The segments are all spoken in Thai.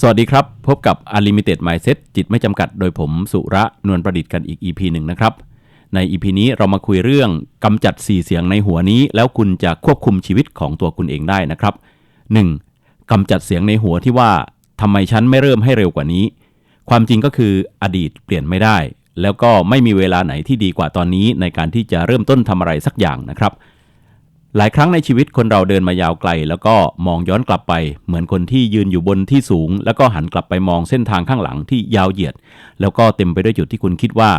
สวัสดีครับ พบกับ Unlimited Mindset จิตไม่จำกัดโดยผมสุระนวลประดิษฐ์กันอีก EP หนึ่งนะครับ ใน EP นี้เรามาคุยเรื่องกำจัด 4 เสียงในหัวนี้ แล้วคุณจะควบคุมชีวิตของตัวคุณเองได้นะครับ 1. กำจัดเสียงในหัวที่ว่าทำไมฉันไม่เริ่มให้เร็วกว่านี้ ความจริงก็คืออดีตเปลี่ยนไม่ได้ แล้วก็ไม่มีเวลาไหนที่ดีกว่าตอนนี้ในการที่จะเริ่มต้นทำอะไรสักอย่างนะครับ หลายครั้งในชีวิตคนเราเดินมายาวไกล แล้วก็มองย้อนกลับไป เหมือนคนที่ยืนอยู่บนที่สูง แล้วก็หันกลับไปมองเส้นทางข้างหลังที่ยาวเหยียด แล้วก็เต็มไปด้วยจุดที่คุณคิดว่า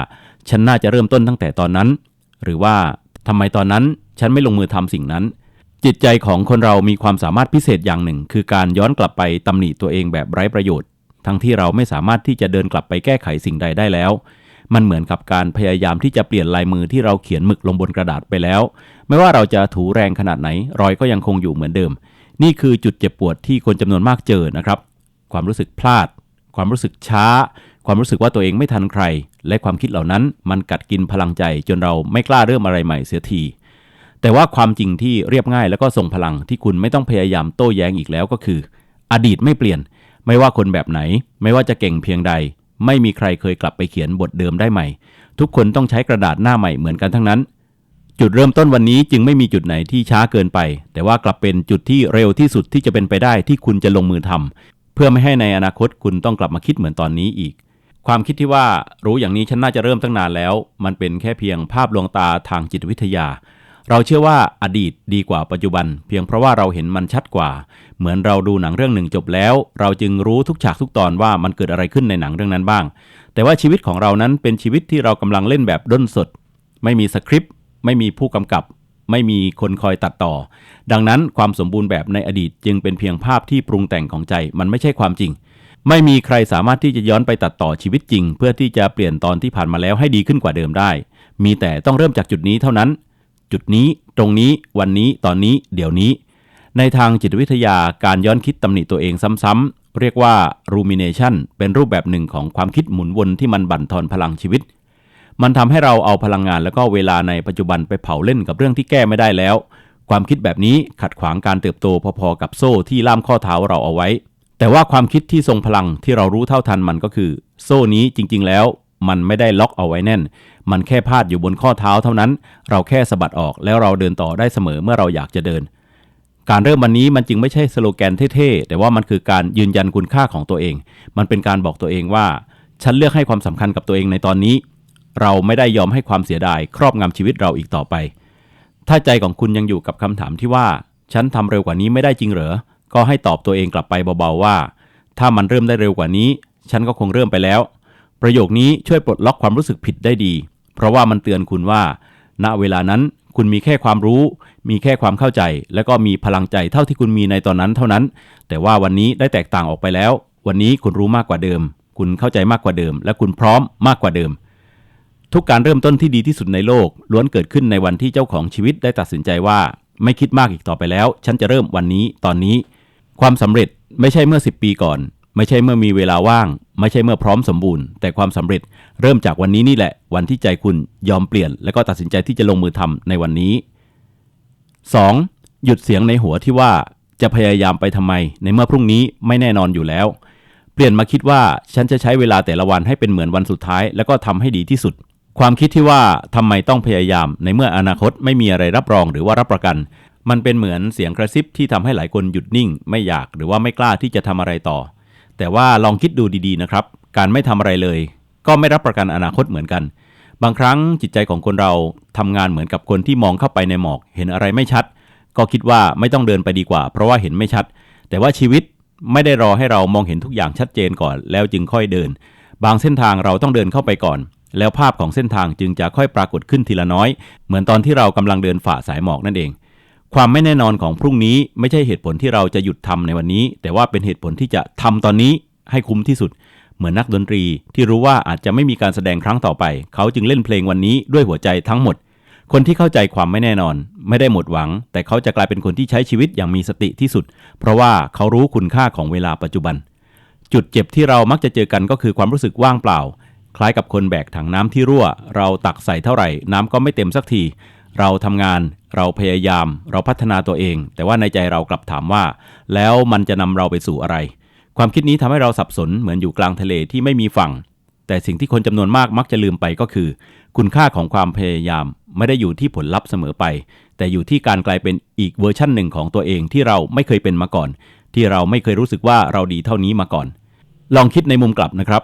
ฉันน่าจะเริ่มต้นตั้งแต่ตอนนั้น หรือว่าทำไมตอนนั้นฉันไม่ลงมือทำสิ่งนั้น จิตใจของคนเรามีความสามารถพิเศษอย่างหนึ่ง คือการย้อนกลับไปตำหนิตัวเองแบบไร้ประโยชน์ ทั้งที่เราไม่สามารถที่จะเดินกลับไปแก้ไขสิ่งใดได้แล้วมันเหมือนกับการพยายามที่จะเปลี่ยนลายมือที่เราเขียนหมึกลงบนกระดาษไปแล้ว ไม่ว่าเราจะถูแรงขนาดไหน รอยก็ยังคงอยู่เหมือนเดิม นี่คือจุดเจ็บปวดที่คนจำนวนมากเจอนะครับ ความรู้สึกพลาด ความรู้สึกช้า ความรู้สึกว่าตัวเองไม่ทันใคร และความคิดเหล่านั้นมันกัดกินพลังใจจนเราไม่กล้าเริ่มอะไรใหม่เสียที แต่ว่าความจริงที่เรียบง่ายแล้วก็ทรงพลังที่คุณไม่ต้องพยายามโต้แย้งอีกแล้วก็คือ อดีตไม่เปลี่ยน ไม่ว่าคนแบบไหน ไม่ว่าจะเก่งเพียงใด ไม่มีใครเคยกลับไปเขียนบทเดิมได้ใหม่ ทุกคนต้องใช้กระดาษหน้าใหม่เหมือนกันทั้งนั้น จุดเริ่มต้นวันนี้จึงไม่มีจุดไหนที่ช้าเกินไป แต่ว่ากลับเป็นจุดที่เร็วที่สุดที่จะเป็นไปได้ที่คุณจะลงมือทำเพื่อไม่ให้ในอนาคตคุณต้องกลับมาคิดเหมือนตอนนี้อีก ความคิดที่ว่ารู้อย่างนี้ฉันน่าจะเริ่มตั้งนานแล้ว มันเป็นแค่เพียงภาพลวงตาทางจิตวิทยา เราเชื่อว่าอดีตดีกว่าปัจจุบัน เพียงเพราะว่าเราเห็นมันชัดกว่า เหมือนเราดูหนังเรื่องหนึ่งจบแล้ว เราจึงรู้ทุกฉากทุกตอนว่ามันเกิดอะไรขึ้นในหนังเรื่องนั้นบ้าง แต่ว่าชีวิตของเรานั้นเป็นชีวิตที่เรากำลังเล่นแบบด้นสด ไม่มีสคริปต์ ไม่มีผู้กำกับ ไม่มีคนคอยตัดต่อ ดังนั้นความสมบูรณ์แบบในอดีตจึงเป็นเพียงภาพที่ปรุงแต่งของใจมันไม่ใช่ความจริง ไม่มีใครสามารถที่จะย้อนไปตัดต่อชีวิตจริง เพื่อที่จะเปลี่ยนตอนที่ผ่านมาแล้วให้ดีขึ้นกว่าเดิมได้ มีแต่ต้องเริ่มจากจุดนี้เท่านั้น จุดนี้ ตรงนี้ วันนี้ ตอนนี้ เดี๋ยวนี้ ในทางจิตวิทยาการย้อนคิดตำหนิตัวเองซ้ำๆเรียกว่า rumination เป็นรูปแบบหนึ่งของความคิดหมุนวนที่มันบั่นทอนพลังชีวิต มันทำให้เราเอาพลังงานแล้วก็เวลาในปัจจุบันไปเผาเล่นกับเรื่องที่แก้ไม่ได้แล้ว ความคิดแบบนี้ขัดขวางการเติบโตพอๆกับโซ่ที่ล่ามข้อเท้าเราเอาไว้ แต่ว่าความคิดที่ทรงพลังที่เรารู้เท่าทันมันก็คือ โซ่นี้จริง ๆ แล้ว มันไม่ได้ล็อกเอาไว้แน่น มันแค่พาดอยู่บนข้อเท้าเท่านั้น เราแค่สะบัดออกแล้วเราเดินต่อได้เสมอเมื่อเราอยากจะเดิน การเริ่มวันนี้มันจึงไม่ใช่สโลแกนเท่ๆแต่ว่ามันคือการยืนยันคุณค่าของตัวเอง มันเป็นการบอกตัวเองว่า ฉันเลือกให้ความสำคัญกับตัวเองในตอนนี้ เราไม่ได้ยอมให้ความเสียดายครอบงำชีวิตเราอีกต่อไป ถ้าใจของคุณยังอยู่กับคำถามที่ว่า ฉันทำเร็วกว่านี้ไม่ได้จริงเหรอ ก็ให้ตอบตัวเองกลับไปเบาๆว่า ถ้ามันเริ่มได้เร็วกว่านี้ ฉันก็คงเริ่มไปแล้ว ประโยคนี้ช่วยปลดล็อกความรู้สึกผิดได้ดี เพราะว่ามันเตือนคุณว่า ณเวลานั้นคุณมีแค่ความรู้ มีแค่ความเข้าใจ และก็มีพลังใจเท่าที่คุณมีในตอนนั้นเท่านั้น แต่ว่าวันนี้ได้แตกต่างออกไปแล้ว วันนี้คุณรู้มากกว่าเดิม คุณเข้าใจมากกว่าเดิม และคุณพร้อมมากกว่าเดิม ทุกการเริ่มต้นที่ดีที่สุดในโลก ล้วนเกิดขึ้นในวันที่เจ้าของชีวิตได้ตัดสินใจว่า ไม่คิดมากอีกต่อไปแล้ว ฉันจะเริ่มวันนี้ตอนนี้ ความสำเร็จไม่ใช่เมื่อ 10 ปีก่อน ไม่ใช่เมื่อมีเวลาว่าง ไม่ใช่เมื่อพร้อมสมบูรณ์ แต่ความสำเร็จเริ่มจากวันนี้นี่แหละ วันที่ใจคุณยอมเปลี่ยน และก็ตัดสินใจที่จะลงมือทำในวันนี้ 2. หยุดเสียงในหัวที่ว่าจะพยายามไปทำไม ในเมื่อพรุ่งนี้ไม่แน่นอนอยู่แล้ว เปลี่ยนมาคิดว่าฉันจะใช้เวลาแต่ละวันให้เป็นเหมือนวันสุดท้าย แล้วก็ทำให้ดีที่สุด ความคิดที่ว่าทำไมต้องพยายาม ในเมื่ออนาคตไม่มีอะไรรับรองหรือว่ารับประกัน มันเป็นเหมือนเสียงกระซิบที่ทำให้หลายคนหยุดนิ่ง ไม่อยากหรือว่าไม่กล้าที่จะทำอะไรต่อ แต่ว่าลองคิดดูดีๆนะครับ การไม่ทำอะไรเลย ก็ไม่รับประกันอนาคตเหมือนกัน บางครั้งจิตใจของคนเราทำงานเหมือนกับคนที่มองเข้าไปในหมอก เห็นอะไรไม่ชัด ก็คิดว่าไม่ต้องเดินไปดีกว่า เพราะว่าเห็นไม่ชัด แต่ว่าชีวิตไม่ได้รอให้เรามองเห็นทุกอย่างชัดเจนก่อน แล้วจึงค่อยเดิน บางเส้นทางเราต้องเดินเข้าไปก่อน แล้วภาพของเส้นทางจึงจะค่อยปรากฏขึ้นทีละน้อย เหมือนตอนที่เรากำลังเดินฝ่าสายหมอกนั่นเอง ความไม่แน่นอนของพรุ่งนี้ไม่ใช่เหตุผลที่เราจะหยุดทำในวันนี้ แต่ว่าเป็นเหตุผลที่จะทำตอนนี้ให้คุ้มที่สุด เหมือนนักดนตรี ที่รู้ว่าอาจจะไม่มีการแสดงครั้งต่อไป เขาจึงเล่นเพลงวันนี้ด้วยหัวใจทั้งหมด คนที่เข้าใจความไม่แน่นอน ไม่ได้หมดหวัง แต่เขาจะกลายเป็นคนที่ใช้ชีวิตอย่างมีสติที่สุด เพราะว่าเขารู้คุณค่าของเวลาปัจจุบัน จุดเจ็บที่เรามักจะเจอกันก็คือความรู้สึกว่างเปล่า คล้ายกับคนแบกถังน้ำที่รั่ว เราตักใส่เท่าไหร่ น้ำก็ไม่เต็มสักที เราทำงานเราพยายาม เราพัฒนาตัวเอง แต่ว่าในใจเรากลับถามว่า แล้วมันจะนำเราไปสู่อะไร ความคิดนี้ทำให้เราสับสนเหมือนอยู่กลางทะเลที่ไม่มีฝั่ง แต่สิ่งที่คนจำนวนมากมักจะลืมไปก็คือ คุณค่าของความพยายามไม่ได้อยู่ที่ผลลัพธ์เสมอไป แต่อยู่ที่การกลายเป็นอีกเวอร์ชั่นหนึ่งของตัวเองที่เราไม่เคยเป็นมาก่อน ที่เราไม่เคยรู้สึกว่าเราดีเท่านี้มาก่อน ลองคิดในมุมกลับนะครับ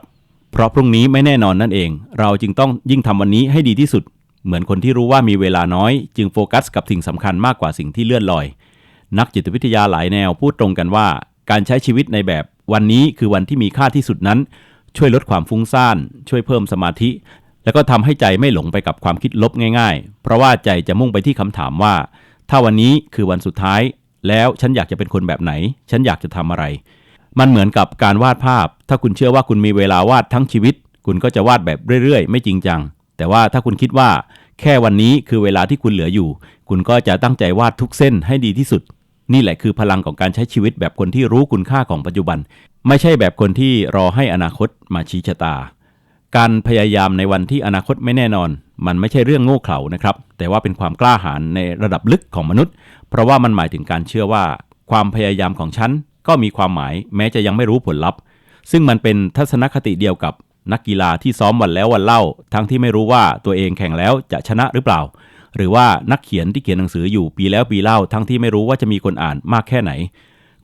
เพราะพรุ่งนี้ไม่แน่นอนนั่นเอง เราจึงต้องยิ่งทำวันนี้ให้ดีที่สุด เหมือนคนที่รู้ว่ามีเวลาน้อย จึงโฟกัสกับสิ่งสำคัญมากกว่าสิ่งที่เลื่อนลอย นักจิตวิทยาหลายแนวพูดตรงกันว่า การใช้ชีวิตในแบบวันนี้คือวันที่มีค่าที่สุดนั้น ช่วยลดความฟุ้งซ่าน ช่วยเพิ่มสมาธิ แล้วก็ทำให้ใจไม่หลงไปกับความคิดลบง่าย ๆ เพราะว่าใจจะมุ่งไปที่คำถามว่า ถ้าวันนี้คือวันสุดท้าย แล้วฉันอยากจะเป็นคนแบบไหน ฉันอยากจะทำอะไร มันเหมือนกับการวาดภาพ ถ้าคุณเชื่อว่าคุณมีเวลาวาดทั้งชีวิต คุณก็จะวาดแบบเรื่อยๆ ไม่จริงจัง แต่ว่าถ้าคุณคิดว่า แค่วันนี้คือเวลาที่คุณเหลืออยู่ คุณก็จะตั้งใจวาดทุกเส้นให้ดีที่สุด นี่แหละคือพลังของการใช้ชีวิตแบบคนที่รู้คุณค่าของปัจจุบัน ไม่ใช่แบบคนที่รอให้อนาคตมาชี้ชะตา การพยายามในวันที่อนาคตไม่แน่นอน มันไม่ใช่เรื่องโง่เขลานะครับ แต่ว่าเป็นความกล้าหาญในระดับลึกของมนุษย์ เพราะว่ามันหมายถึงการเชื่อว่า ความพยายามของฉัน ก็มีความหมายแม้จะยังไม่รู้ผลลัพธ์ ซึ่งมันเป็นทัศนคติเดียวกับนักกีฬาที่ซ้อมวันแล้ววันเล่า ทั้งที่ไม่รู้ว่าตัวเองแข่งแล้วจะชนะหรือเปล่า หรือว่านักเขียนที่เขียนหนังสืออยู่ปีแล้วปีเล่า ทั้งที่ไม่รู้ว่าจะมีคนอ่านมากแค่ไหน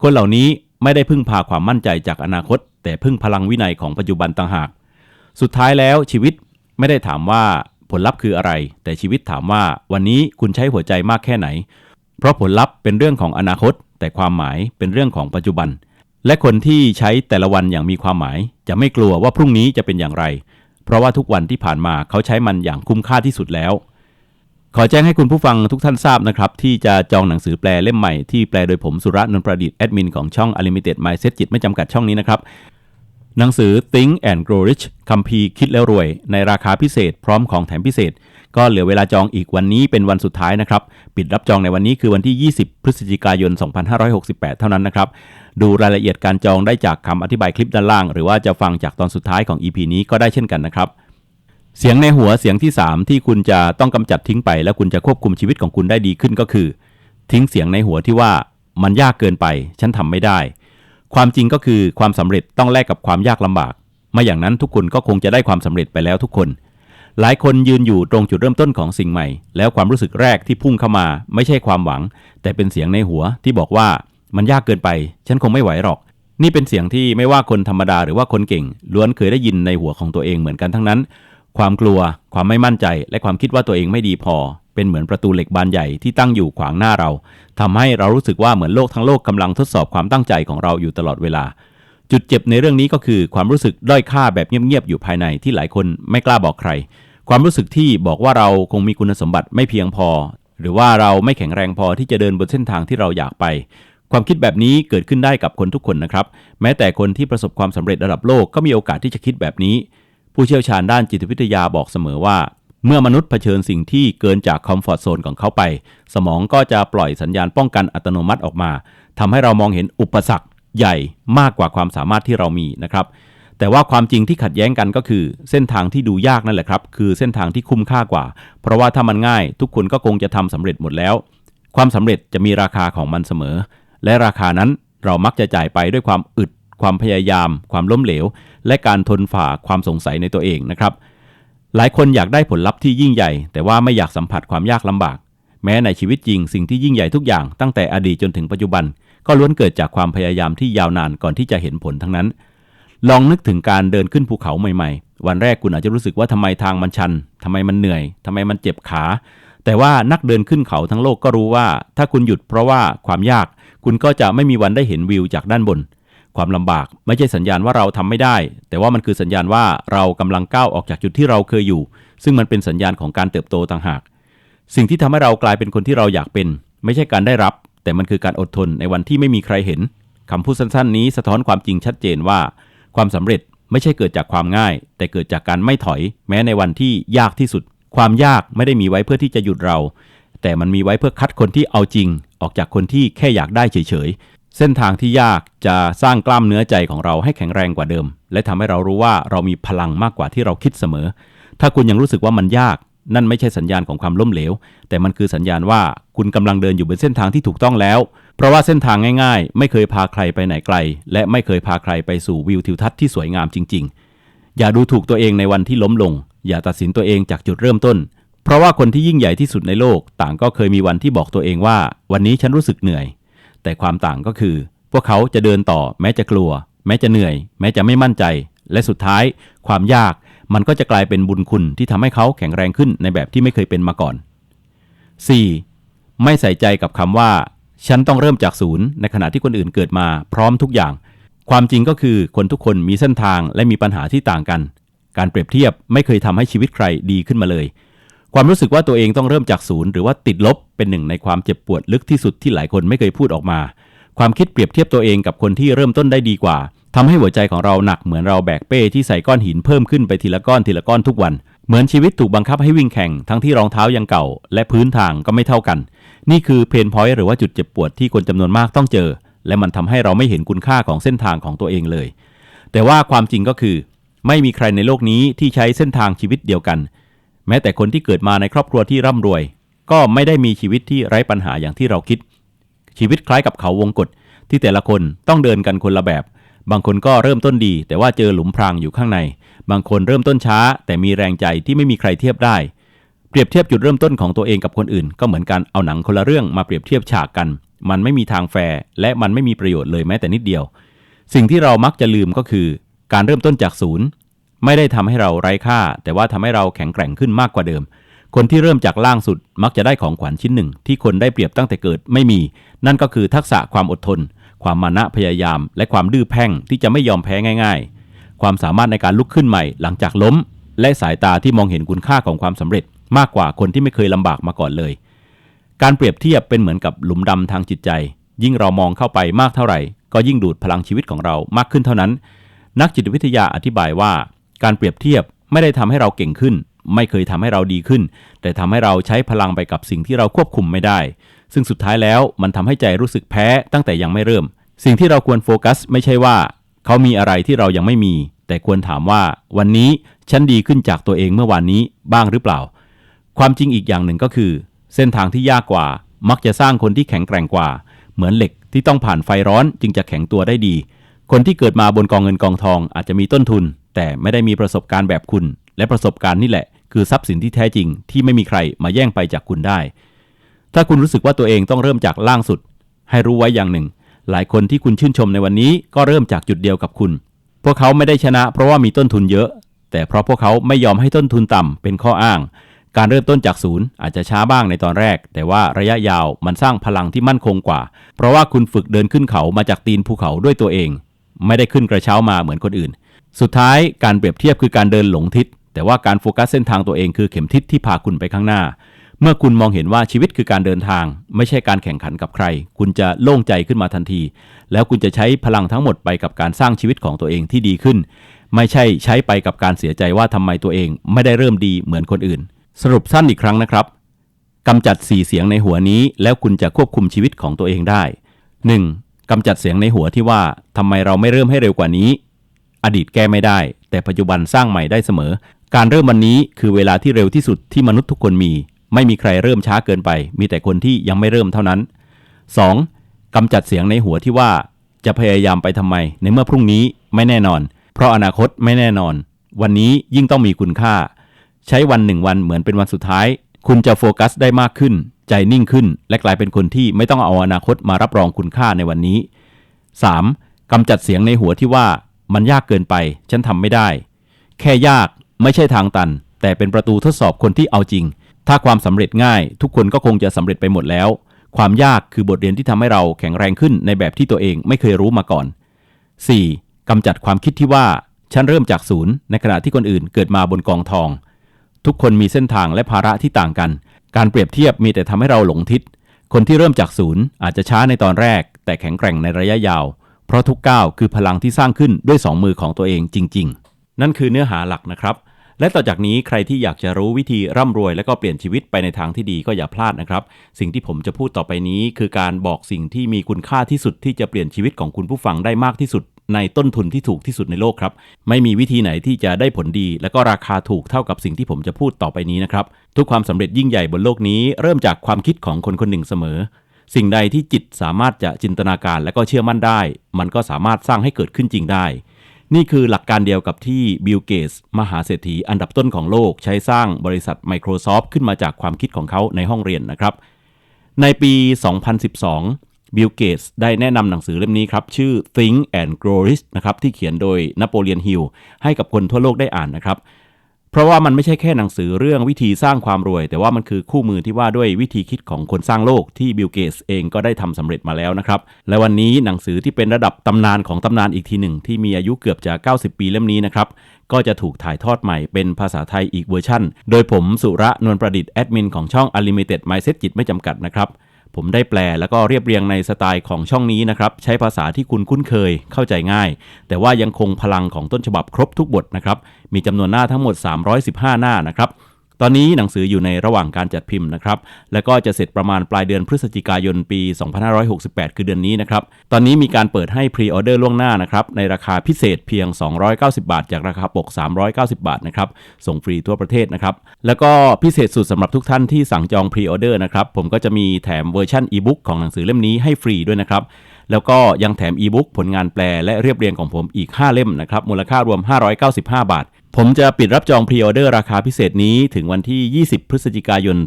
คนเหล่านี้ไม่ได้พึ่งพาความมั่นใจจากอนาคต แต่พึ่งพลังวินัยของปัจจุบันต่างหาก สุดท้ายแล้วชีวิตไม่ได้ถามว่าผลลัพธ์คืออะไร แต่ชีวิตถามว่าวันนี้คุณใช้หัวใจมากแค่ไหน เพราะผลลัพธ์เป็นเรื่องของอนาคต แต่ความหมายเป็นเรื่องของปัจจุบัน และคนที่ใช้แต่ละวันอย่างมีความหมาย จะไม่กลัวว่าพรุ่งนี้จะเป็นอย่างไร เพราะว่าทุกวันที่ผ่านมาเขาใช้มันอย่างคุ้มค่าที่สุดแล้ว ขอแจ้งให้คุณผู้ฟังทุกท่านทราบนะครับ ที่จะจองหนังสือแปลเล่มใหม่ที่แปลโดยผมสุรนนท์ประดิษฐ์แอดมินของช่อง Unlimited Mindset จิตไม่จำกัดช่องนี้นะครับหนังสือ Think and Grow Rich คัมภีร์คิดแล้วรวย ในราคาพิเศษพร้อมของแถมพิเศษ ก็เหลือเวลาจองอีกวันนี้เป็นวันสุดท้ายนะครับ ปิดรับจองในวันนี้คือวันที่ 20 พฤศจิกายน 2568 เท่านั้นนะครับ ดูรายละเอียดการจองได้จากคำอธิบายคลิปด้านล่าง หรือว่าจะฟังจากตอนสุดท้ายของ EP นี้ก็ได้เช่นกันนะครับเสียงในหัวเสียงที่ 3 ที่คุณจะต้องกำจัดทิ้งไป แล้วคุณจะควบคุมชีวิตของคุณได้ดีขึ้นก็คือ ทิ้งเสียงในหัวที่ว่ามันยากเกินไป ฉันทำไม่ได้ ความจริงก็คือความสำเร็จต้องแลกกับความยากลำบากไม่อย่างนั้นทุกคนก็คงจะได้ความสำเร็จไปแล้วทุกคน หลายคนยืนอยู่ตรงจุดเริ่มต้นของสิ่งใหม่ แล้วความรู้สึกแรกที่พุ่งเข้ามา ไม่ใช่ความหวัง แต่เป็นเสียงในหัวที่บอกว่ามันยากเกินไป ฉันคงไม่ไหวหรอก นี่เป็นเสียงที่ไม่ว่าคนธรรมดาหรือว่าคนเก่ง ล้วนเคยได้ยินในหัวของตัวเองเหมือนกันทั้งนั้น ความกลัว ความไม่มั่นใจ และความคิดว่าตัวเองไม่ดีพอ เป็นเหมือนประตูเหล็กบานใหญ่ที่ตั้งอยู่ขวางหน้าเราทำให้เรารู้สึกว่าเหมือนโลกทั้งโลกกำลังทดสอบความตั้งใจของเราอยู่ตลอดเวลา จุดเจ็บในเรื่องนี้ก็คือความรู้สึกด้อยค่าแบบเงียบๆอยู่ภายในที่หลายคนไม่กล้าบอกใคร ความรู้สึกที่บอกว่าเราคงมีคุณสมบัติไม่เพียงพอ หรือว่าเราไม่แข็งแรงพอที่จะเดินบนเส้นทางที่เราอยากไป ความคิดแบบนี้เกิดขึ้นได้กับคนทุกคนนะครับ แม้แต่คนที่ประสบความสำเร็จระดับโลกก็มีโอกาสที่จะคิดแบบนี้ ผู้เชี่ยวชาญด้านจิตวิทยาบอกเสมอว่า เมื่อมนุษย์เผชิญสิ่งที่เกินจากคอมฟอร์ทโซนของเขาไป สมองก็จะปล่อยสัญญาณป้องกันอัตโนมัติออกมาทำให้เรามองเห็นอุปสรรค ใหญ่มากกว่าความสามารถที่เรามีนะครับ แต่ว่าความจริงที่ขัดแย้งกันก็คือ เส้นทางที่ดูยากนั่นแหละครับ คือเส้นทางที่คุ้มค่ากว่า เพราะว่าถ้ามันง่าย ทุกคนก็คงจะทำสำเร็จหมดแล้ว ความสำเร็จจะมีราคาของมันเสมอ และราคานั้นเรามักจะจ่ายไปด้วยความอึด ความพยายาม ความล้มเหลว และการทนฝ่าความสงสัยในตัวเองนะครับ หลายคนอยากได้ผลลัพธ์ที่ยิ่งใหญ่ แต่ว่าไม่อยากสัมผัสความยากลำบาก แม้ในชีวิตจริง สิ่งที่ยิ่งใหญ่ทุกอย่างตั้งแต่อดีตจนถึงปัจจุบัน ก็ล้วนเกิดจากความพยายามที่ยาวนานก่อนที่จะเห็นผลทั้งนั้น ลองนึกถึงการเดินขึ้นภูเขาใหม่ๆ วันแรกคุณอาจจะรู้สึกว่าทำไมทางมันชันทำไมมันเหนื่อยทำไมมันเจ็บขา แต่ว่านักเดินขึ้นเขาทั้งโลกก็รู้ว่า ถ้าคุณหยุดเพราะว่าความยาก คุณก็จะไม่มีวันได้เห็นวิวจากด้านบน ความลำบากไม่ใช่สัญญาณว่าเราทำไม่ได้ แต่ว่ามันคือสัญญาณว่าเรากำลังก้าวออกจากจุดที่เราเคยอยู่ ซึ่งมันเป็นสัญญาณของการเติบโตต่างหาก สิ่งที่ทำให้เรากลายเป็นคนที่เราอยากเป็น ไม่ใช่การได้รับ แต่มันคือการอดทนในวันที่ไม่มีใครเห็นคำพูดสั้นๆ นี้สะท้อนความจริงชัดเจนว่า ความสำเร็จไม่ใช่เกิดจากความง่าย แต่เกิดจากการไม่ถอย แม้ในวันที่ยากที่สุด ความยากไม่ได้มีไว้เพื่อที่จะหยุดเรา แต่มันมีไว้เพื่อคัดคนที่เอาจริง ออกจากคนที่แค่อยากได้เฉยๆ เส้นทางที่ยากจะสร้างกล้ามเนื้อใจของเราให้แข็งแรงกว่าเดิม และทำให้เรารู้ว่าเรามีพลังมากกว่าที่เราคิดเสมอ ถ้าคุณยังรู้สึกว่ามันยาก นั่นไม่ใช่สัญญาณของความล้มเหลว แต่มันคือสัญญาณว่าคุณกำลังเดินอยู่บนเส้นทางที่ถูกต้องแล้ว เพราะว่าเส้นทางง่าย ๆ ไม่เคยพาใครไปไหนไกล และไม่เคยพาใครไปสู่วิวทิวทัศน์ที่สวยงามจริง ๆ อย่าดูถูกตัวเองในวันที่ล้มลง อย่าตัดสินตัวเองจากจุดเริ่มต้น เพราะว่าคนที่ยิ่งใหญ่ที่สุดในโลก ต่างก็เคยมีวันที่บอกตัวเองว่า วันนี้ฉันรู้สึกเหนื่อย แต่ความต่างก็คือ พวกเขาจะเดินต่อแม้จะกลัว แม้จะเหนื่อย แม้จะไม่มั่นใจ และสุดท้าย ความยาก มันก็จะกลายเป็นบุญคุณที่ทำให้เขาแข็งแรงขึ้นในแบบที่ไม่เคยเป็นมาก่อน 4. ไม่ใส่ใจกับคำว่า ฉันต้องเริ่มจากศูนย์ในขณะที่คนอื่นเกิดมาพร้อมทุกอย่าง ความจริงก็คือคนทุกคนมีเส้นทางและมีปัญหาที่ต่างกัน การเปรียบเทียบไม่เคยทำให้ชีวิตใครดีขึ้นมาเลย ความรู้สึกว่าตัวเองต้องเริ่มจากศูนย์หรือว่าติดลบเป็นหนึ่งในความเจ็บปวดลึกที่สุดที่หลายคนไม่เคยพูดออกมา ความคิดเปรียบเทียบตัวเองกับคนที่เริ่มต้นได้ดีกว่า ทำให้หัวใจของเราหนักเหมือนเราแบกเป้ที่ใส่ก้อนหินเพิ่มขึ้นไปทีละก้อนทีละก้อนทุกวัน เหมือนชีวิตถูกบังคับให้วิ่งแข่งทั้งที่รองเท้ายังเก่า และพื้นทางก็ไม่เท่ากัน นี่คือเพนพอยต์หรือว่าจุดเจ็บปวดที่คนจำนวนมากต้องเจอ และมันทำให้เราไม่เห็นคุณค่าของเส้นทางของตัวเองเลย แต่ว่าความจริงก็คือ ไม่มีใครในโลกนี้ที่ใช้เส้นทางชีวิตเดียวกัน แม้แต่คนที่เกิดมาในครอบครัวที่ร่ำรวย ก็ไม่ได้มีชีวิตที่ไร้ปัญหาอย่างที่เราคิด ชีวิตคล้ายกับเขาวงกฏที่แต่ละคนต้องเดินกันคนละแบบ บางคนก็เริ่มต้นดี แต่ว่าเจอหลุมพรางอยู่ข้างใน บางคนเริ่มต้นช้า แต่มีแรงใจที่ไม่มีใครเทียบได้ เปรียบเทียบจุดเริ่มต้นของตัวเองกับคนอื่น ก็เหมือนกันเอาหนังคนละเรื่องมาเปรียบเทียบฉากกัน มันไม่มีทางแฟร์และมันไม่มีประโยชน์เลยแม้แต่นิดเดียว สิ่งที่เรามักจะลืมก็คือ การเริ่มต้นจากศูนย์ไม่ได้ทำให้เราไร้ค่า แต่ว่าทำให้เราแข็งแกร่งขึ้นมากกว่าเดิม คนที่เริ่มจากล่างสุดมักจะได้ของขวัญชิ้นหนึ่ง ที่คนได้เปรียบตั้งแต่เกิดไม่มี นั่นก็คือทักษะความอดทน ความมานะพยายาม และความดื้อแพ่งที่จะไม่ยอมแพ้ง่าย ๆ ความสามารถในการลุกขึ้นใหม่หลังจากล้ม และสายตาที่มองเห็นคุณค่าของความสำเร็จ มากกว่าคนที่ไม่เคยลำบากมาก่อนเลย การเปรียบเทียบเป็นเหมือนกับหลุมดำทางจิตใจ ยิ่งเรามองเข้าไปมากเท่าไหร่ ก็ยิ่งดูดพลังชีวิตของเรามากขึ้นเท่านั้น นักจิตวิทยาอธิบายว่า การเปรียบเทียบไม่ได้ทำให้เราเก่งขึ้น ไม่เคยทำให้เราดีขึ้น แต่ทำให้เราใช้พลังไปกับสิ่งที่เราควบคุมไม่ได้ ซึ่งสุดท้ายแล้วมันทำให้ใจรู้สึกแพ้ตั้งแต่ยังไม่เริ่ม สิ่งที่เราควรโฟกัส ไม่ใช่ว่า เขามีอะไรที่เรายังไม่มี แต่ควรถามว่า วันนี้ฉันดีขึ้นจากตัวเองเมื่อวานนี้บ้างหรือเปล่า ความจริงอีกอย่างหนึ่งก็คือ เส้นทางที่ยากกว่า มักจะสร้างคนที่แข็งแกร่งกว่า เหมือนเหล็กที่ต้องผ่านไฟร้อนจึงจะแข็งตัวได้ดี คนที่เกิดมาบนกองเงินกองทองอาจจะมีต้นทุน แต่ไม่ได้มีประสบการณ์แบบคุณ และประสบการณ์นี่แหละ คือทรัพย์สินที่แท้จริง ที่ไม่มีใครมาแย่งไปจากคุณได้ ถ้าคุณรู้สึกว่าตัวเองต้องเริ่มจากล่างสุด ให้รู้ไว้อย่างหนึ่ง หลายคนที่คุณชื่นชมในวันนี้ก็เริ่มจากจุดเดียวกับคุณ พวกเขาไม่ได้ชนะ เพราะว่ามีต้นทุนเยอะ แต่เพราะพวกเขาไม่ยอมให้ต้นทุนต่ำเป็นข้ออ้าง การเริ่มต้นจากศูนย์อาจจะช้าบ้างในตอนแรก แต่ว่าระยะยาวมันสร้างพลังที่มั่นคงกว่า เพราะว่าคุณฝึกเดินขึ้นเขามาจากตีนภูเขาด้วยตัวเอง ไม่ได้ขึ้นกระเช้ามาเหมือนคนอื่น สุดท้ายการเปรียบเทียบคือการเดินหลงทิศแต่ว่าการโฟกัสเส้นทางตัวเองคือเข็มทิศที่พาคุณไปข้างหน้า เมื่อคุณมองเห็นว่าชีวิตคือการเดินทาง ไม่ใช่การแข่งขันกับใคร คุณจะโล่งใจขึ้นมาทันที แล้วคุณจะใช้พลังทั้งหมดไปกับการสร้างชีวิตของตัวเองที่ดีขึ้น ไม่ใช่ใช้ไปกับการเสียใจว่าทำไมตัวเองไม่ได้เริ่มดีเหมือนคนอื่น สรุปสั้นอีกครั้งนะครับกำจัดสี่เสียงในหัวนี้ แล้วคุณจะควบคุมชีวิตของตัวเองได้ 1. กำจัดเสียงในหัวที่ว่าทำไมเราไม่เริ่มให้เร็วกว่านี้ อดีตแก้ไม่ได้ แต่ปัจจุบันสร้างใหม่ได้เสมอ การเริ่มวันนี้คือเวลาที่เร็วที่สุดที่มนุษย์ทุกคนมี ไม่มีใครเริ่มช้าเกินไป มีแต่คนที่ยังไม่เริ่มเท่านั้น 2. กำจัดเสียงในหัวที่ว่า จะพยายามไปทำไม ในเมื่อพรุ่งนี้ไม่แน่นอน เพราะอนาคตไม่แน่นอน วันนี้ยิ่งต้องมีคุณค่า ใช้วันหนึ่งวันเหมือนเป็นวันสุดท้าย คุณจะโฟกัสได้มากขึ้น ใจนิ่งขึ้น และกลายเป็นคนที่ไม่ต้องเอาอนาคตมารับรองคุณค่าในวันนี้ 3. กำจัดเสียงในหัวที่ว่า มันยากเกินไป ฉันทำไม่ได้ แค่ยากไม่ใช่ทางตัน แต่เป็นประตูทดสอบคนที่เอาจริง ถ้าความสำเร็จง่าย ทุกคนก็คงจะสำเร็จไปหมดแล้ว ความยากคือบทเรียนที่ทำให้เราแข็งแรงขึ้นในแบบที่ตัวเองไม่เคยรู้มาก่อน 4. กำจัดความคิดที่ว่าฉันเริ่มจากศูนย์ในขณะที่คนอื่นเกิดมาบนกองทอง ทุกคนมีเส้นทางและภาระที่ต่างกัน การเปรียบเทียบมีแต่ทำให้เราหลงทิศ คนที่เริ่มจากศูนย์อาจจะช้าในตอนแรก แต่แข็งแกร่งในระยะยาว เพราะทุกก้าวคือพลังที่สร้างขึ้นด้วยสองมือของตัวเองจริง ๆ นั่นคือเนื้อหาหลักนะครับ และต่อจากนี้ใครที่อยากจะรู้วิธีร่ำรวย และก็เปลี่ยนชีวิตไปในทางที่ดีก็อย่าพลาดนะครับ สิ่งที่ผมจะพูดต่อไปนี้ คือการบอกสิ่งที่มีคุณค่าที่สุดที่จะเปลี่ยนชีวิตของคุณผู้ฟังได้มากที่สุด ในต้นทุนที่ถูกที่สุดในโลกครับ ไม่มีวิธีไหนที่จะได้ผลดี และก็ราคาถูกเท่ากับสิ่งที่ผมจะพูดต่อไปนี้นะครับทุกความสำเร็จยิ่งใหญ่บนโลกนี้ เริ่มจากความคิดของคนคนหนึ่งเสมอ สิ่งใดที่จิตสามารถจะจินตนาการและก็เชื่อมั่นได้ มันก็สามารถสร้างให้เกิดขึ้นจริงได้ นี่คือหลักการเดียวกับที่บิลเกตส์มหาเศรษฐีอันดับต้นของโลกใช้สร้างบริษัท Microsoft ขึ้นมาจากความคิดของเขาในห้องเรียนนะครับ ในปี 2012 บิลเกตส์ได้แนะนำหนังสือเล่มนี้ครับ ชื่อ Think and Grow Rich นะครับที่เขียนโดยนโปเลียนฮิลให้กับคนทั่วโลกได้อ่านนะครับ เพราะว่ามันไม่ใช่แค่หนังสือเรื่องวิธีสร้างความรวย แต่ว่ามันคือคู่มือที่ว่าด้วยวิธีคิดของคนสร้างโลกที่บิลเกตส์เองก็ได้ทำสำเร็จมาแล้วนะครับ และวันนี้หนังสือที่เป็นระดับตำนานของตำนานอีกทีหนึ่ง ที่มีอายุเกือบจะ 90 ปีเล่มนี้นะครับ ก็จะถูกถ่ายทอดใหม่เป็นภาษาไทยอีกเวอร์ชั่น โดยผมสุระนวลประดิษฐ์แอดมินของช่อง Unlimited Mindset จิตไม่จำกัดนะครับ ผมได้แปลแล้วก็เรียบเรียงในสไตล์ของช่องนี้นะครับ ใช้ภาษาที่คุณคุ้นเคยเข้าใจง่าย แต่ว่ายังคงพลังของต้นฉบับครบทุกบทนะครับ มีจำนวนหน้าทั้งหมด 315 หน้านะครับ ตอนนี้หนังสืออยู่ในระหว่างการจัดพิมพ์นะครับ แล้วก็จะเสร็จประมาณปลายเดือนพฤศจิกายนปี 2568 คือเดือนนี้นะครับ ตอนนี้มีการเปิดให้พรีออเดอร์ล่วงหน้านะครับ ในราคาพิเศษเพียง 290 บาท จากราคาปก 390 บาทนะครับ ส่งฟรีทั่วประเทศนะครับ แล้วก็พิเศษสุดสำหรับทุกท่านที่สั่งจองพรีออเดอร์นะครับ ผมก็จะมีแถมเวอร์ชันอีบุ๊กของหนังสือเล่มนี้ให้ฟรีด้วยนะครับแล้วก็ยังแถมอีบุ๊กผลงานแปลและเรียบเรียงของผมอีก 5 เล่มนะครับ มูลค่ารวม 595 บาท ผมจะปิดรับจองพรีออเดอร์ราคาพิเศษนี้ถึงวันที่ 20 พฤศจิกายน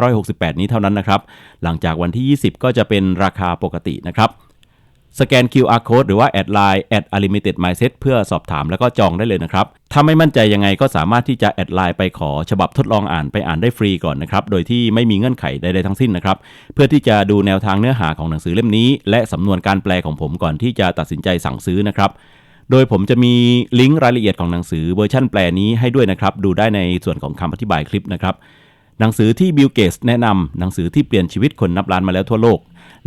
2568 นี้เท่านั้นนะครับ หลังจากวันที่ 20 ก็จะเป็นราคาปกตินะครับ สแกน QR code หรือว่าแอดไลน์ at unlimited mindset เพื่อสอบถามแล้วก็จองได้เลยนะครับ ถ้าไม่มั่นใจยังไงก็สามารถที่จะแอดไลน์ไปขอฉบับทดลองอ่านไปอ่านได้ฟรีก่อนนะครับ โดยที่ไม่มีเงื่อนไขใดๆทั้งสิ้นนะครับ เพื่อที่จะดูแนวทางเนื้อหาของหนังสือเล่มนี้ และสำนวนการแปลของผมก่อนที่จะตัดสินใจสั่งซื้อนะครับ โดยผมจะมีลิงก์รายละเอียดของหนังสือเวอร์ชั่นแปลนี้ให้ด้วยนะครับ ดูได้ในส่วนของคำอธิบายคลิปนะครับ หนังสือที่บิลเกสแนะนำหนังสือที่เปลี่ยนชีวิตคนนับล้านมาแล้วทั่วโลก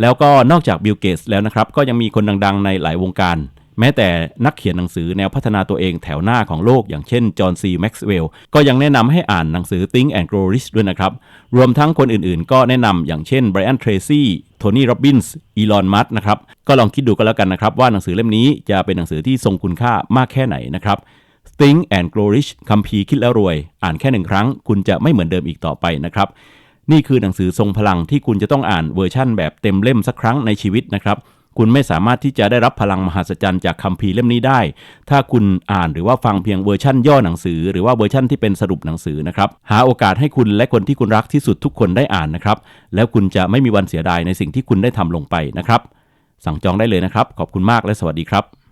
แล้วก็นอกจากบิลเกสแล้วนะครับ ก็ยังมีคนดังๆ ในหลายวงการ แม้แต่นักเขียนหนังสือแนวพัฒนาตัวเองแถวหน้าของโลก อย่างเช่นจอห์นซีแม็กซ์เวลล์ก็ยังแนะนำให้อ่านหนังสือ Think and Grow Rich ด้วยนะครับ รวมทั้งคนอื่นๆ ก็แนะนำอย่างเช่นไบรอันเทรซี่ โทนี่ โรบินส์ อีลอน มัสนะครับ ก็ลองคิดดูก็แล้วกันนะครับ ว่าหนังสือเล่มนี้จะเป็นหนังสือที่ทรงคุณค่ามากแค่ไหนนะครับ Think and Grow Rich คัมภีร์คิดแล้วรวย อ่านแค่หนึ่งครั้ง คุณจะไม่เหมือนเดิมอีกต่อไปนะครับ นี่คือหนังสือทรงพลังที่คุณจะต้องอ่านเวอร์ชั่นแบบเต็มเล่มสักครั้งในชีวิตนะครับ คุณไม่สามารถที่จะได้รับพลังมหัศจรรย์จากคัมภีร์เล่มนี้ได้ ถ้าคุณอ่านหรือว่าฟังเพียงเวอร์ชั่นย่อหนังสือ หรือว่าเวอร์ชั่นที่เป็นสรุปหนังสือนะครับหาโอกาสให้คุณและคนที่คุณรักที่สุดทุกคนได้อ่านนะครับแล้วคุณจะไม่มีวันเสียดายในสิ่งที่คุณได้ทำลงไปนะครับสั่งจองได้เลยนะครับ ขอบคุณมากและสวัสดีครับ